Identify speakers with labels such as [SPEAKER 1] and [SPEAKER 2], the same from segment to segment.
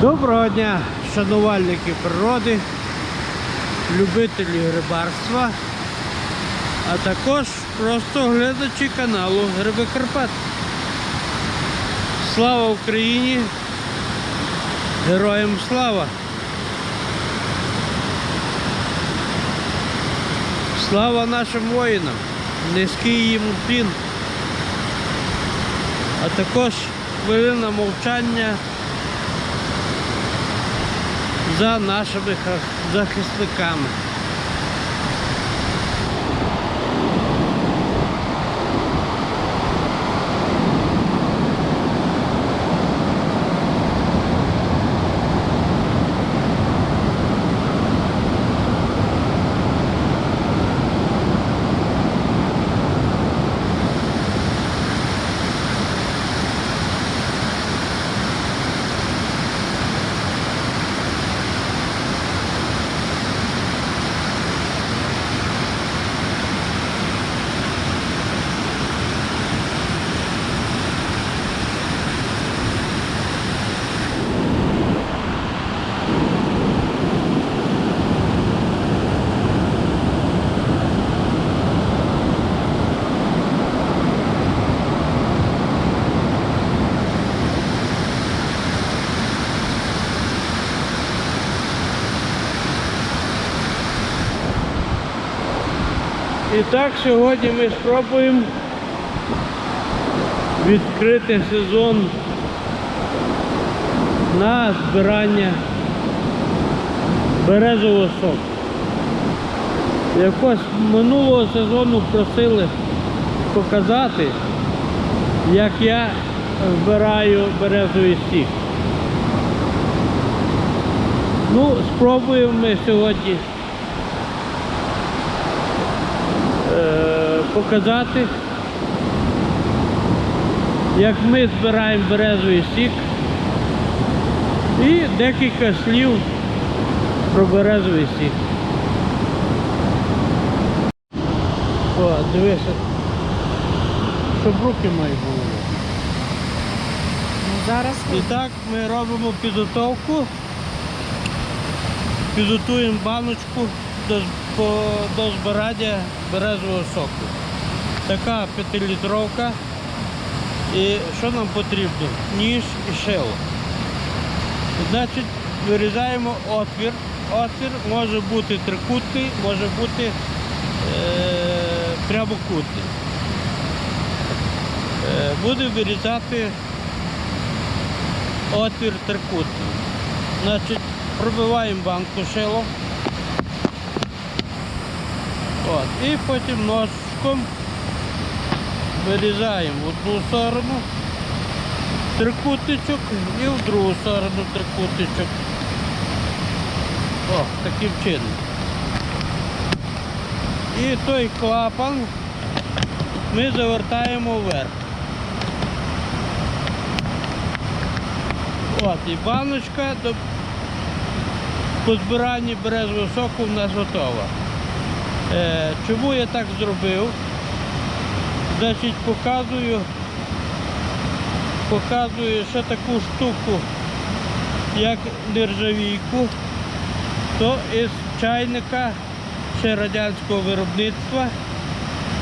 [SPEAKER 1] Доброго дня, шанувальники природи, любителі рибарства, а також просто глядачі каналу Гриби Карпат. Слава Україні! Героям слава! Слава нашим воїнам! Низький їм уклін! А також хвилина мовчання за нашими захисниками. І так, сьогодні ми спробуємо відкрити сезон на збирання березового соку. Якось минулого сезону просили показати, як я збираю березовий сік. Ну, спробуємо ми сьогодні показати, як ми збираємо березовий сік і декілька слів про березовий сік. О, дивися, щоб руки мої були.
[SPEAKER 2] Ну, зараз
[SPEAKER 1] І так ми робимо підготовку. Підготуємо баночку до, по- до збирання березового соку. Така п'ятилітровка. І що нам потрібно? Ніж і шило. Значить, вирізаємо отвір. Отвір може бути трикутний, може бути е, прямокутний. Е, Будемо вирізати отвір трикутний. Значить, пробиваємо банку шилом. От, і потім ножичком вирізаємо в одну сторону трикутничок і в другу сторону трикутничок. О, таким чином. І той клапан ми завертаємо вверх. От, і баночка до по збиранні березового соку в нас готова. Е, чому я так зробив? Значить, показую, показую ще таку штуку, як нержавійку, то із чайника ще радянського виробництва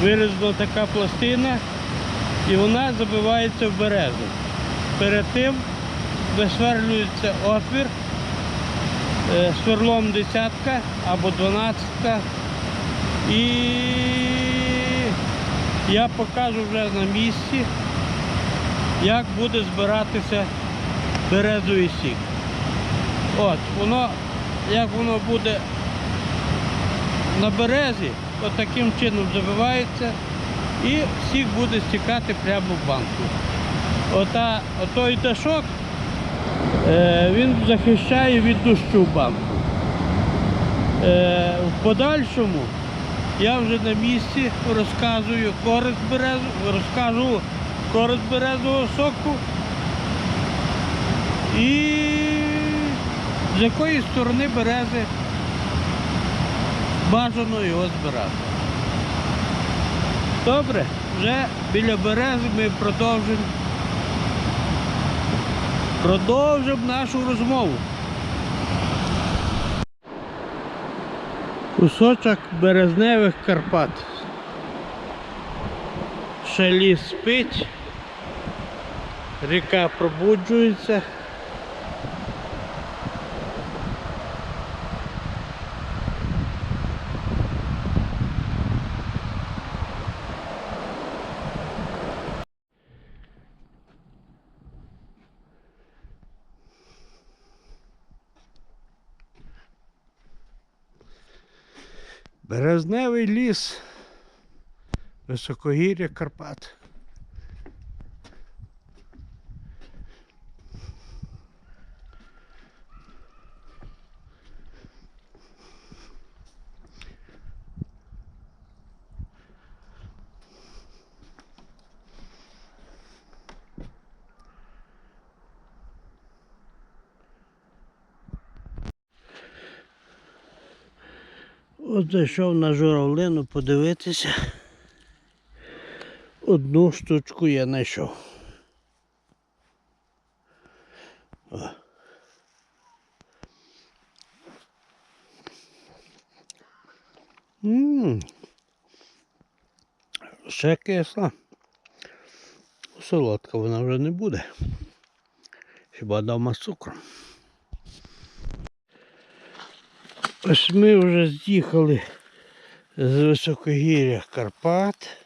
[SPEAKER 1] вирізана така пластина і вона забивається в березу. Перед тим висверлюється отвір е, сверлом десятка або дванадцятка. І я покажу вже на місці, як буде збиратися березовий сік. От, воно, як воно буде на березі, от таким чином забивається і сік буде стікати прямо в банку. Ота, отой дашок Е, він захищає від дощу банку. Е, В подальшому я вже на місці розказую користь березу, розкажу користь березового соку і з якої сторони берези бажано його збирати. Добре, вже біля берези ми продовжимо Продовжимо нашу розмову. Кусочок березневих Карпат. Ще ліс спить, ріка пробуджується. Березневий ліс. Високогір'я Карпат. От зайшов на журавлину подивитися. Одну штучку я знайшов. О. М. Ще кисла. Солодка вона вже не буде. Хіба дома з цукром. Ось ми вже з'їхали з високогір'я Карпат.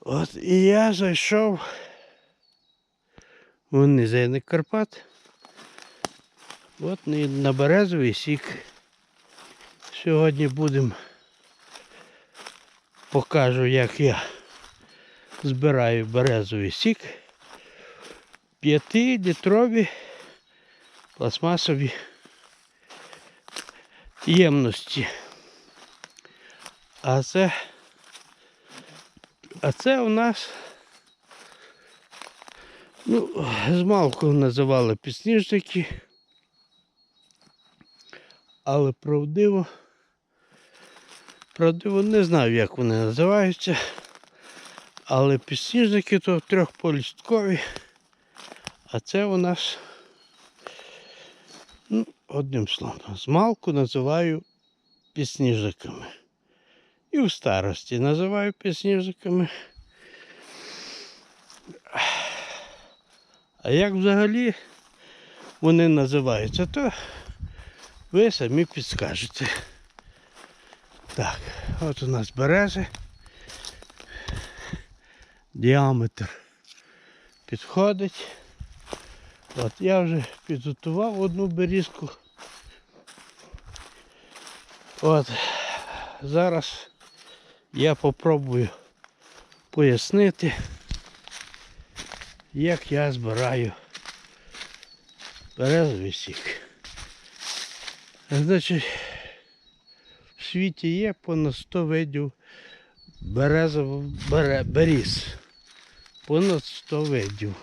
[SPEAKER 1] От і я зайшов в низинник Карпат. От на березовий сік. Сьогодні будемо покажу, як я збираю березовий сік. П'ятилітрові пластмасові ємності. А це, а це у нас, ну, змалку називали підсніжники, але правдиво, правдиво не знаю, як вони називаються, але підсніжники то трьохполісткові, а це у нас Ну, одним словом, змалку називаю підсніжниками. І в старості називаю підсніжниками. А як взагалі вони називаються, то ви самі підскажете. Так, от у нас берези. Діаметр підходить. От я вже підготував одну берізку. От зараз я попробую пояснити, як я збираю березовий сік. Значить, в світі є понад 100 видів березового бере, беріз. Понад 100 видів.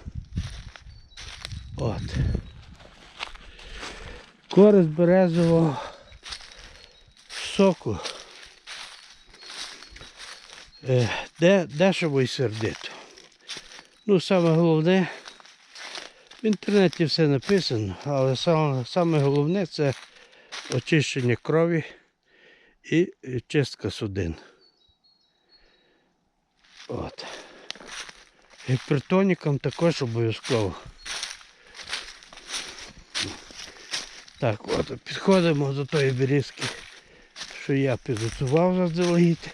[SPEAKER 1] От. Користь березового соку. Е, де, дешево і сердито. Ну, саме головне, в інтернеті все написано, але саме, саме головне це очищення крові і чистка судин. От. Гіпертонікам також обов'язково. Так, от підходимо до тої берізки, що я підготував заздалегідь.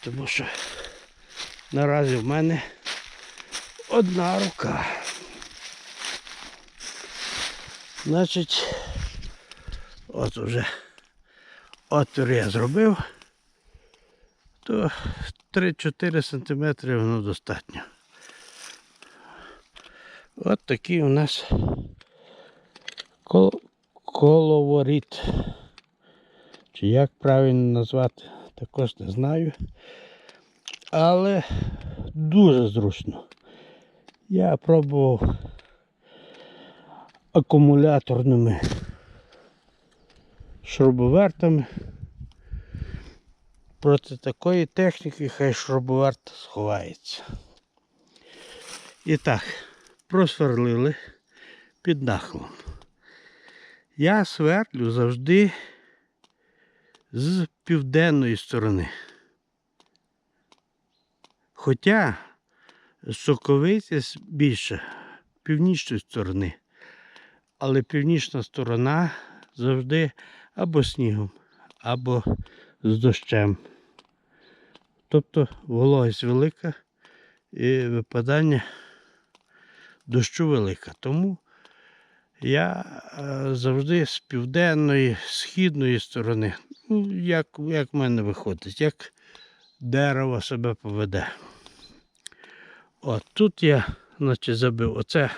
[SPEAKER 1] Тому що наразі в мене одна рука. Значить, от уже отвір я зробив, то 3-4 см воно достатньо. От такий у нас Кол... Коловоріт. Чи як правильно назвати, також не знаю. Але дуже зручно. Я пробував акумуляторними шурубовертами. Проти такої техніки хай шурубоверт сховається. І так, просверлили під нахилом. Я свердлю завжди з південної сторони. Хоча соковитість більше північної сторони. Але північна сторона завжди або снігом, або з дощем. Тобто вологість велика і випадання дощу велика. Тому я е, завжди з південної, східної сторони, ну, як, як в мене виходить, як дерево себе поведе. От тут я значить, забив. Оце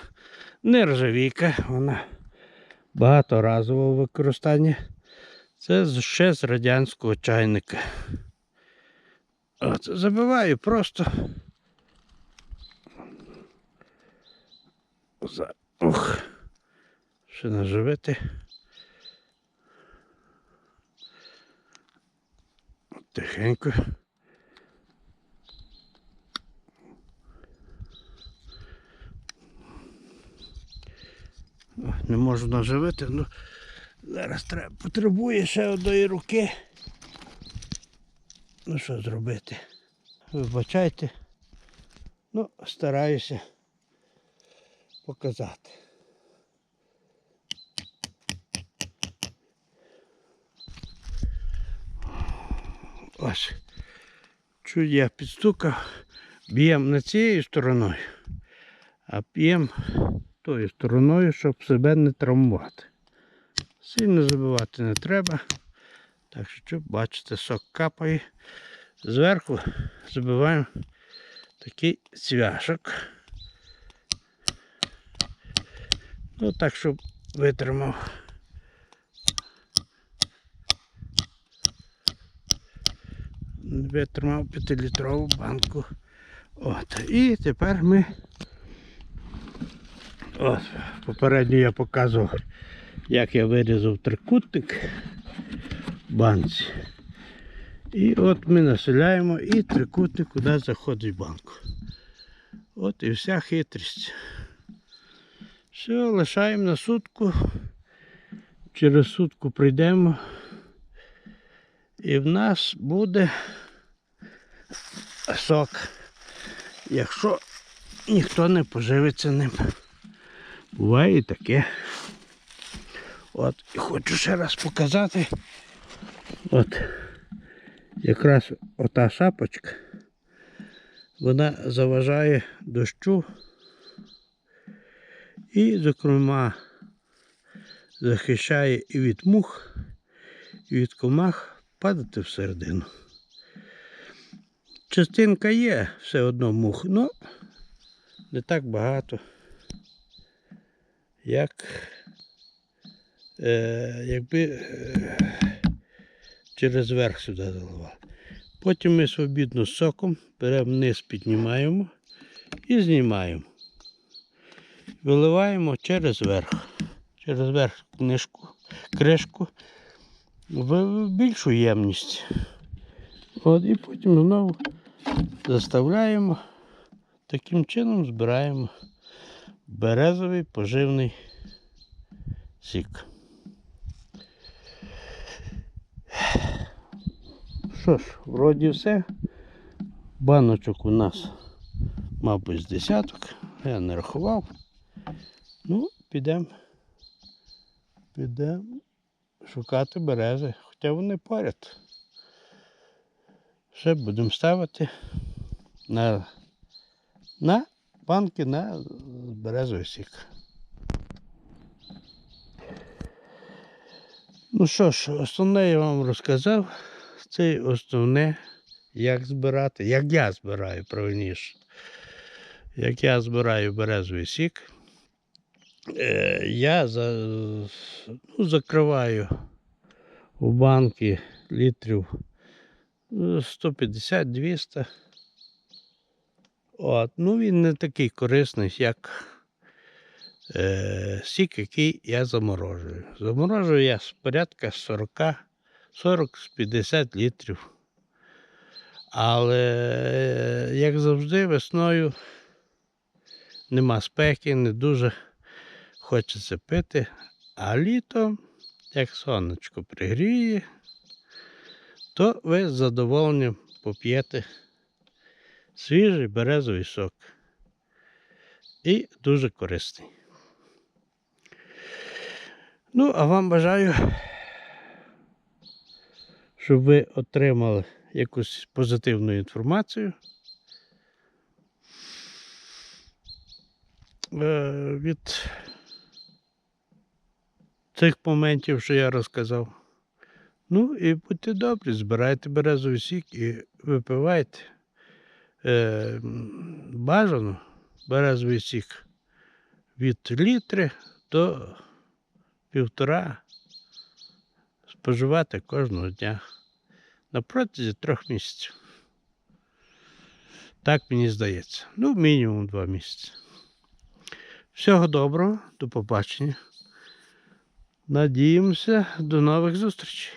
[SPEAKER 1] нержавійка, вона багаторазового використання. Це ще з радянського чайника. От, забиваю просто. За... Ще наживити. Тихенько. Не можу наживити, ну зараз треба, потребує ще одної руки. Ну що зробити? Вибачайте. Ну, стараюся показати. Ось. Чуть я підстукав, б'ємо не цією стороною, а б'ємо тою стороною, щоб себе не травмувати. Сильно забивати не треба. Так що, бачите, сок капає. Зверху забиваємо такий цвяшок. Ну так, щоб витримав. Витримав 5-літрову банку. От. І тепер ми. От, попередньо я показував, як я вирізав трикутник в банці. І от ми населяємо і трикутник куди заходить в банку. От і вся хитрість. Все, лишаємо на сутку. Через сутку прийдемо. І в нас буде сок, якщо ніхто не поживиться ним. Буває і таке. От, і хочу ще раз показати. От, якраз ота шапочка, вона заважає дощу і, зокрема, захищає і від мух, і від комах падати всередину. Частинка є все одно мух, але не так багато, як е, якби е, через верх сюди заливали. Потім ми свобідно з соком беремо вниз, піднімаємо і знімаємо. Виливаємо через верх. Через верх книжку, кришку в більшу ємність. От, і потім знову заставляємо. Таким чином збираємо березовий поживний сік. Що ж, вроді все. Баночок у нас, мабуть, з десяток. Я не рахував. Ну, підемо. Підемо шукати берези. Хоча вони поряд. Все будемо ставити на, на банки на березовий сік. Ну що ж, основне я вам розказав. Це основне, як збирати, як я збираю правильніше. Як я збираю березовий сік, е, я за, ну, закриваю у банки літрів 150-200. От, ну він не такий корисний, як е, сік, який я заморожую. Заморожую я з порядка 40 40-50 літрів. Але, е, як завжди, весною нема спеки, не дуже хочеться пити. А літом, як сонечко пригріє, то ви з задоволенням поп'єте свіжий березовий сок. І дуже корисний. Ну, а вам бажаю, щоб ви отримали якусь позитивну інформацію. е, Від цих моментів, що я розказав. Ну і будьте добрі, збирайте березовий сік і випивайте. Е, бажано березовий сік від літри до півтора споживати кожного дня на протязі трьох місяців. Так мені здається. Ну, мінімум два місяці. Всього доброго, до побачення. Надіємося, до нових зустрічей.